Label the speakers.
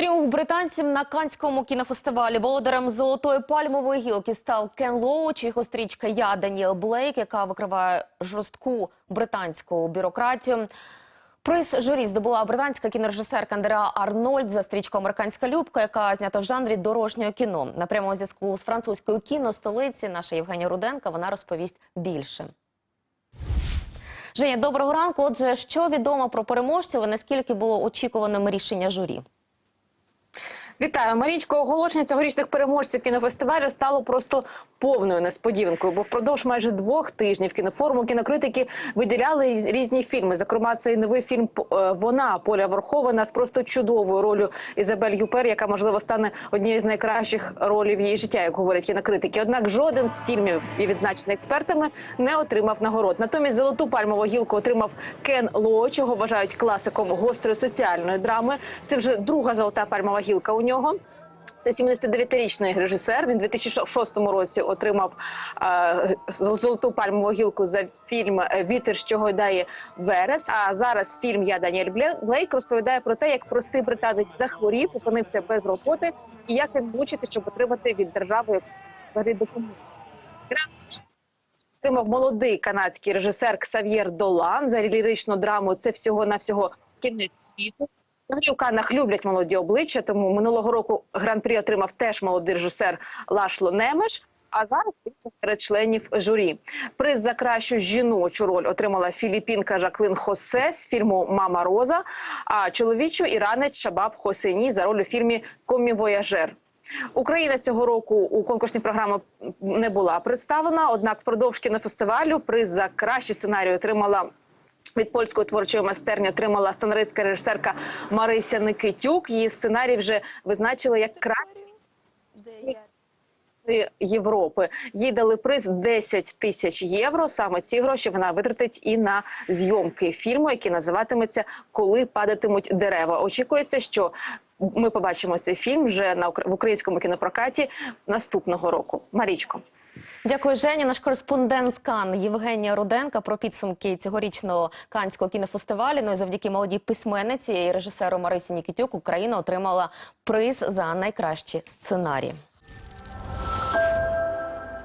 Speaker 1: Тріумф британців на канському кінофестивалі володарем золотої пальмової гілки став Кен Лоуч. Його стрічка Я Даніел Блейк, яка викриває жорстку британську бюрократію. Приз журі здобула британська кінорежисерка Андреа Арнольд за стрічку Американська любка, яка знята в жанрі дорожнього кіно. На прямому зв'язку з французькою кіностолиці наша Євгенія Руденка вона розповість більше. Женя, доброго ранку. Отже, що відомо про переможців і наскільки було очікуваним рішення журі?
Speaker 2: Вітаю, Марічко. Оголошення цьогорічних переможців кінофестивалю стало просто повною несподіванкою, бо впродовж майже двох тижнів кінофоруму кінокритики виділяли різні фільми. Зокрема, цей новий фільм е, Вона Поля Верхована з просто чудовою ролью Ізабель Юпер, яка можливо стане однією з найкращих ролей її життя, як говорять кінокритики. Однак жоден з фільмів, і відзначений експертами, не отримав нагород. Натомість золоту пальмову гілку отримав Кен Лоч, його вважають класиком гострої соціальної драми. Це вже друга золота пальмова гілка у нього. Це 79-річний режисер. Він у 2006 році отримав е, золоту пальмову гілку за фільм Вітер, що гойдає Верес. А зараз фільм Я Даніель Блейк розповідає про те, як простий британець захворів, опинився без роботи, і як він мучиться, щоб отримати від держави допомогу. Отримав молодий канадський режисер Ксав'єр Долан за ліричну драму. Це всього на всього кінець світу. Взагалі у Каннах люблять молоді обличчя, тому минулого року гран-прі отримав теж молодий режисер Лашло Немеш. А зараз він серед членів журі. Приз за кращу жіночу роль отримала філіппінка Жаклин Хосе з фільму Мама Роза. А чоловічу іранець Шабаб Хосейні за роль у фільмі Комі Вояжер. Україна цього року у конкурсній програмі не була представлена. Однак, впродовж кінофестивалю приз за кращий сценарій отримала. Від польської творчої майстерні отримала сценаристська режисерка Марися Никитюк. Її сценарій вже визначили як кращий Європи. Їй дали приз 10 тисяч євро. Саме ці гроші вона витратить і на зйомки фільму, який називатиметься Коли падатимуть дерева. Очікується, що ми побачимо цей фільм вже на в українському кінопрокаті наступного року. Марічко.
Speaker 1: Дякую, Женя. Наш кореспондент з Кан Євгенія Руденка про підсумки цьогорічного канського кінофестивалю. Ну і завдяки молодій письменниці і режисеру Марисі Нікітюк Україна отримала приз за найкращі сценарії.